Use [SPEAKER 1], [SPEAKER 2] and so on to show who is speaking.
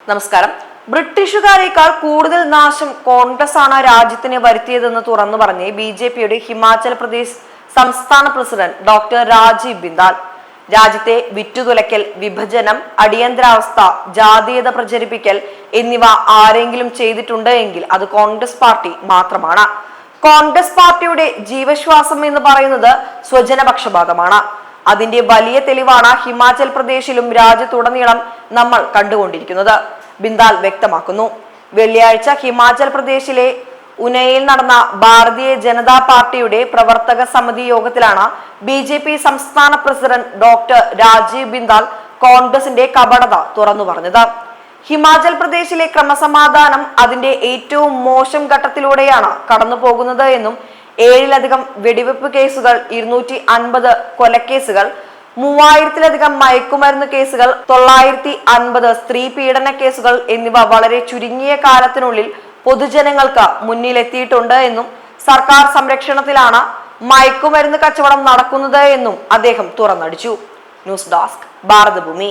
[SPEAKER 1] നമസ്കാരം. ബ്രിട്ടീഷുകാരേക്കാൾ കൂടുതൽ നാശം കോൺഗ്രസ് ആണ് രാജ്യത്തിന് വരുത്തിയതെന്ന് തുറന്നു പറഞ്ഞ് ബി ജെ പിയുടെ ഹിമാചൽ പ്രദേശ് സംസ്ഥാന പ്രസിഡന്റ് ഡോക്ടർ രാജീവ് ബിന്ദാൽ. രാജ്യത്തെ വിറ്റുതുലയ്ക്കൽ വിഭജനം അടിയന്തരാവസ്ഥ ജാതീയത പ്രചരിപ്പിക്കൽ എന്നിവ ആരെങ്കിലും ചെയ്തിട്ടുണ്ട് എങ്കിൽ അത് കോൺഗ്രസ് പാർട്ടി മാത്രമാണ്. കോൺഗ്രസ് പാർട്ടിയുടെ ജീവശ്വാസം എന്ന് പറയുന്നത് സ്വജനപക്ഷപാതമാണ്. അതിന്റെ വലിയ തെളിവാണ് ഹിമാചൽ പ്രദേശിലും രാജ്യത്തുടനീളം നമ്മൾ കണ്ടുകൊണ്ടിരിക്കുന്നത്. ബിന്ദാൽ വ്യക്തമാക്കുന്നു. വെള്ളിയാഴ്ച ഹിമാചൽ പ്രദേശിലെ ഉനയിൽ നടന്ന ഭാരതീയ ജനതാ പാർട്ടിയുടെ പ്രവർത്തക സമിതി യോഗത്തിലാണ് ബി ജെ പി സംസ്ഥാന പ്രസിഡന്റ് ഡോക്ടർ രാജീവ് ബിന്ദാൽ കോൺഗ്രസിന്റെ കപടത തുറന്നു പറഞ്ഞത്. ഹിമാചൽ പ്രദേശിലെ ക്രമസമാധാനം അതിന്റെ ഏറ്റവും മോശം ഘട്ടത്തിലൂടെയാണ് കടന്നു പോകുന്നത് എന്നും ഏഴിലധികം വെടിവെപ്പ് കേസുകൾ ഇരുന്നൂറ്റി അൻപത് കൊലക്കേസുകൾ മൂവായിരത്തിലധികം മയക്കുമരുന്ന് കേസുകൾ തൊള്ളായിരത്തി അൻപത് സ്ത്രീ പീഡന കേസുകൾ എന്നിവ വളരെ ചുരുങ്ങിയ കാലത്തിനുള്ളിൽ പൊതുജനങ്ങൾക്ക് മുന്നിലെത്തിയിട്ടുണ്ട് എന്നും സർക്കാർ സംരക്ഷണത്തിലാണ് മയക്കുമരുന്ന് കച്ചവടം നടക്കുന്നത് എന്നും അദ്ദേഹം തുറന്നടിച്ചു. News desk Bharathabhoomi.